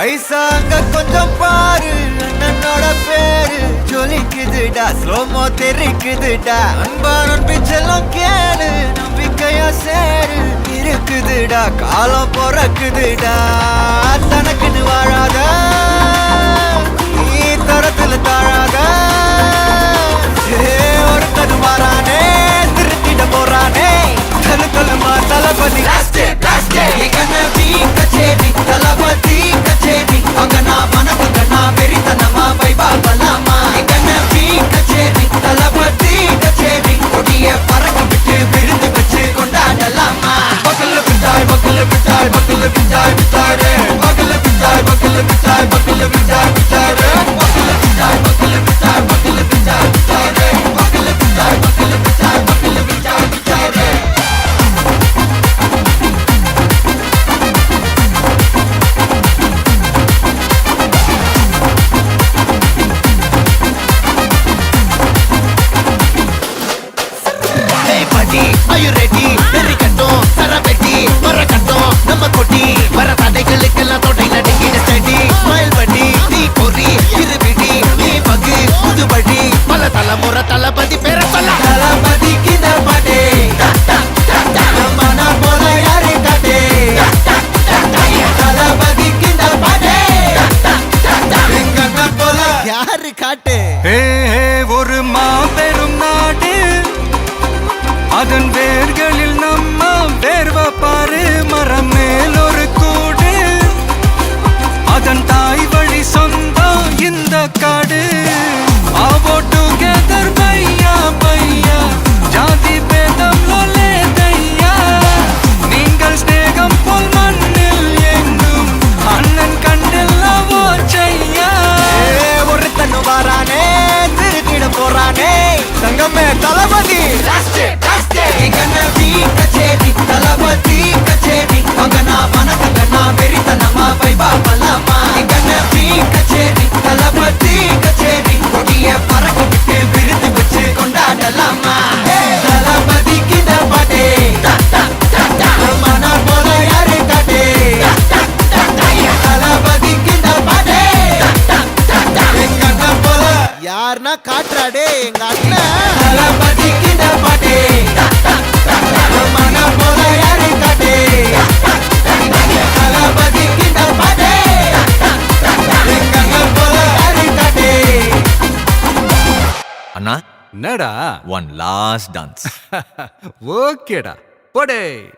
ஐசாங்க கொஞ்சம் பாரு அண்ணனோட பேரு. ஜொலிக்குதுடா ஸ்லோமோ தெரிக்குதுடா. அன்பானன் பிச்செல்லாம் கேளு நம்பிக்கையா சேரு. இருக்குதுடா காலம் பிறக்குதுடா. தனக்குன்னு வாழாத. Hey buddy, are you சர நெறிக்கட்டும், வர மரக்கட்டும், நம்ம கொட்டி, வர தடைகளுக்கெல்லாம் தொடை நடுங்கிட steady. Smile buddy, நீ பொறி, இரு இருபிடி, நீ பகு, புதுபடி, பல தலைமுறை தளபதி பேர சொல்ல. தளபதிக்கு இந்த பாட்டே. காட்டு. ஒரு மாபெரும் அதன் வேர்களில் நம்ம வேர்வ பாரு மரம் மேல் ஒரு கூடு. அதன் தாய் வழி சொந்தம் இந்த காடு. கச்சேரி தளபதி கச்சேரி மகனா மனசங்கனா வெறித்தனமா வைபாபலாமா கண்ணபி கச்சேரி தளபதி கச்சேரி கொடிய பறக்க விட்டு விருது வச்சு கொண்டாடலாமா தளபதிக்கு இந்த பாட்டே மன போல யாரு காட்டே பாட்டே போல யாருன்னா காட்டுறாடே எங்க அண்ணன். அண்ணா என்னடா? ஒன் லாஸ்ட் டான்ஸ் ஓகேடா. போடே.